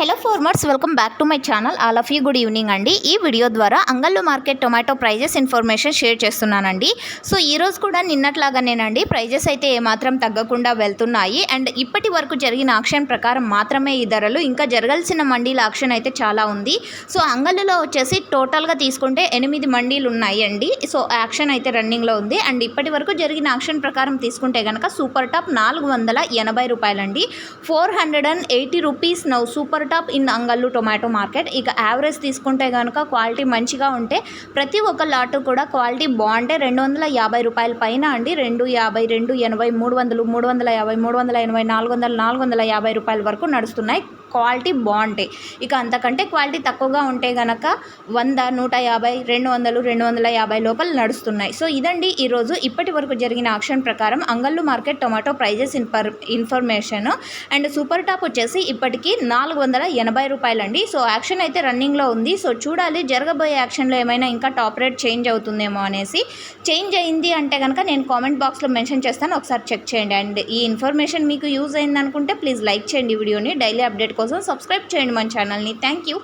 Hello farmers welcome back to my channel all of you good evening అండి. ఈ video ద్వారా Angallu market tomato prices information share చేస్తున్నానండి. So ఈ రోజు కూడా నిన్నట్లాగానేనండి. ప్రైజెస్ అయితే ఏమాత్రం తగ్గకుండా వెళ్తున్నాయి. అండ్ ఇప్పటి వరకు జరిగిన ఆక్షన్ ప్రకారం మాత్రమే ఈ ధరలు. ఇంకా జరగాల్సిన మండీల ఆక్షన్ అయితే చాలా ఉంది. సో అంగళ్ళులో వచ్చేసి టోటల్గా తీసుకుంటే ఎనిమిది మండీలు ఉన్నాయి అండి సో యాక్షన్ అయితే రన్నింగ్లో ఉంది. అండ్ ఇప్పటి వరకు జరిగిన ఆక్షన్ ప్రకారం తీసుకుంటే కనుక సూపర్ టాప్ నాలుగు వందల ఎనభై రూపాయలండి. Four hundred and eighty rupees now super top in Angallu tomato market. ఇక యావరేజ్ తీసుకుంటే కనుక క్వాలిటీ మంచిగా ఉంటే ప్రతి ఒక్క లాటు కూడా క్వాలిటీ బాగుంటే రెండు వందల యాభై రూపాయల పైన అండి. రెండు యాభై రెండు ఎనభై మూడు వందలు మూడు వందల యాభై మూడు వందల ఎనభై నాలుగు వందల నాలుగు వందల యాభై రూపాయల వరకు నడుస్తున్నాయి. క్వాలిటీ బాగుంటాయి. ఇక అంతకంటే క్వాలిటీ తక్కువగా ఉంటే గనక వంద నూట యాభై రెండు వందలు రెండు వందల యాభై లోపల నడుస్తున్నాయి. సో ఇదండి ఈరోజు ఇప్పటి వరకు జరిగిన ఆక్షన్ ప్రకారం అంగళ్ళు మార్కెట్ టొమాటో ప్రైజెస్ ఇన్ఫర్ ఇన్ఫర్మేషన్. అండ్ సూపర్ టాప్ వచ్చేసి ఇప్పటికీ నాలుగు వందల ఎనభై రూపాయలండి. సో యాక్షన్ అయితే రన్నింగ్లో ఉంది. సో చూడాలి జరగబోయే యాక్షన్లో ఏమైనా ఇంకా టాప్ రేట్ చేంజ్ అవుతుందేమో అనేసి. చేంజ్ అయింది అంటే కనుక నేను కామెంట్ బాక్స్లో మెన్షన్ చేస్తాను. ఒకసారి చెక్ చేయండి. అండ్ ఈ ఇన్ఫర్మేషన్ మీకు యూజ్ అయిందనుకుంటే ప్లీజ్ లైక్ చేయండి వీడియోని. డైలీ అప్డేట్ కోసం సబ్స్క్రైబ్ చేయండి మన ఛానల్ని థ్యాంక్ యూ